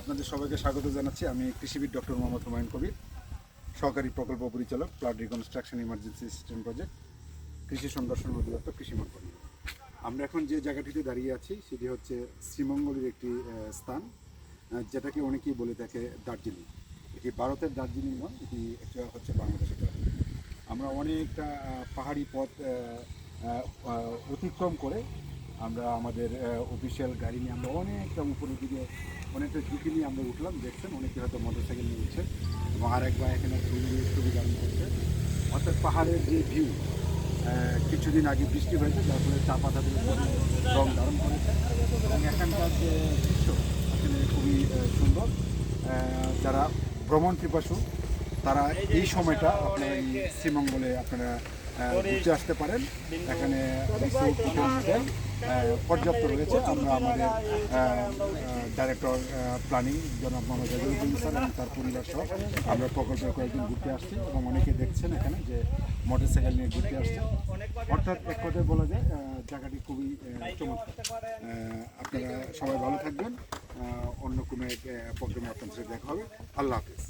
আপনাদের সবাইকে স্বাগত জানাচ্ছি। আমি কৃষিবিদ ডক্টর মোহাম্মদ হুমায়ুন কবির, সহকারী প্রকল্প পরিচালক flood reconstruction emergency system project কৃষি সম্প্রসারণ অধিদপ্তর, কৃষি মন্ত্রক আমরা এখন যে জায়গাটিতে দাঁড়িয়ে আছি, সেটি হচ্ছে শ্রীমঙ্গলের একটি স্থান যেটাকে অনেকেই বলে থাকে দার্জিলিং। এটি ভারতের দার্জিলিং নয়, এটি একটা হচ্ছে বাংলাদেশের আমরা অনেকটা পাহাড়ি পথ অতিক্রম করে আমরা আমাদের অফিসিয়াল গাড়ি নিয়ে আমরা অনেকটা উপরের দিকে, অনেকটা ঝুঁকি নিয়ে আমরা উঠলাম, দেখছেন, অনেকে হয়তো মোটর সাইকেল নিয়ে উঠছে এবং আরেকবার এখানে ছবি ছবি গাড়ি করছে অর্থাৎ পাহাড়ের যে ভিউ কিছুদিন আগে বৃষ্টি হয়েছে, যার ফলে চা খুবই রং ধারণ করেছে। এবং এখানকার যে দৃশ্য, আসলে খুবই সুন্দর। যারা ভ্রমণ পিপাসু, তারা এই সময়টা আপনারা এই শ্রীমঙ্গলে আপনারা ঘুরতে আসতে পারেন। এখানে পর্যাপ্ত রয়েছে। আমরা আমাদের ডাইরেক্টর প্ল্যানিং জনাব মোহাম্মদ জাজুদ্দিন স্যার এবং তার পরিবার সহ আমরা প্রকল্পের কয়েকদিন ঘুরতে আসছি এবং অনেকে দেখছেন এখানে যে মোটর সাইকেল নিয়ে ঘুরতে আসছে অর্থাৎ এক কথায় বলা যায় জায়গাটি খুবই চমৎকার। আপনারা সবাই ভালো থাকবেন। অন্য কোনো এক প্রোগ্রামে সাথে দেখা হবে। আল্লাহ হাফিজ।